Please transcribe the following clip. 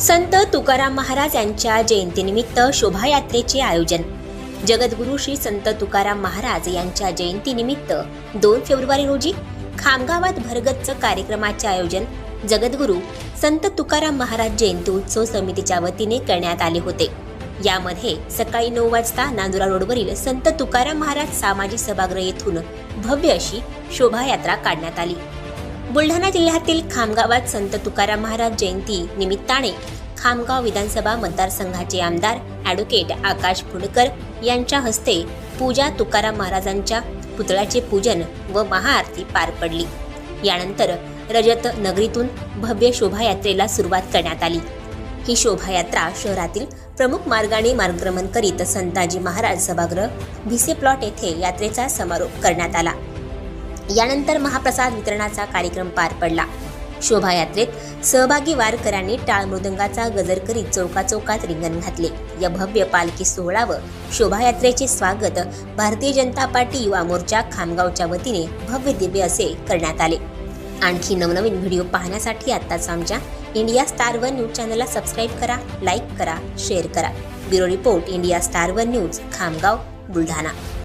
संत तुकाराम महाराज यांच्या जयंतीनिमित्त शोभायात्रेचे आयोजन. जगद्गुरू श्री संत तुकाराम महाराज यांच्या जयंतीनिमित्त दोन फेब्रुवारी रोजी खामगावात भरगच्च कार्यक्रमाचे आयोजन जगद्गुरू संत तुकाराम महाराज जयंती उत्सव समितीच्या वतीने करण्यात आले होते. यामध्ये सकाळी नऊ वाजता नांदुरा रोडवरील संत तुकाराम महाराज सामाजिक सभागृह येथून भव्य अशी शोभायात्रा काढण्यात आली. बुलढाणा जिल्ह्यातील खामगावात संत तुकाराम महाराज जयंती निमित्ताने खामगाव विधानसभा मतदारसंघाचे आमदार ॲडव्होकेट आकाश फुंडकर यांच्या हस्ते पूजा तुकाराम महाराजांच्या पुतळ्याचे पूजन व महाआरती पार पडली. यानंतर रजत नगरीतून भव्य शोभायात्रेला सुरुवात करण्यात आली. ही शोभायात्रा शहरातील प्रमुख मार्गाने मार्गक्रमण करीत संताजी महाराज सभागृह भिसे प्लॉट येथे यात्रेचा समारोप करण्यात आला. यानंतर महाप्रसाद वितरणाचा कार्यक्रम पार पडला. शोभायात्रेत सहभागी वारकऱ्यांनी टाळ मृदंगाचा गजर करीत चौका चौकात रिंगण घातले. या भव्य पालखी सोहळा व शोभायात्रेचे स्वागत भारतीय जनता पार्टी युवा मोर्चा खामगावच्या वतीने भव्य दिव्य असे करण्यात आले. आणखी नवनवीन व्हिडिओ पाहण्यासाठी आत्ताच आमच्या इंडिया स्टार वन न्यूज चॅनलला सबस्क्राईब करा लाईक करा शेअर करा. Bureau report India Star one news Khamgaon Buldhana.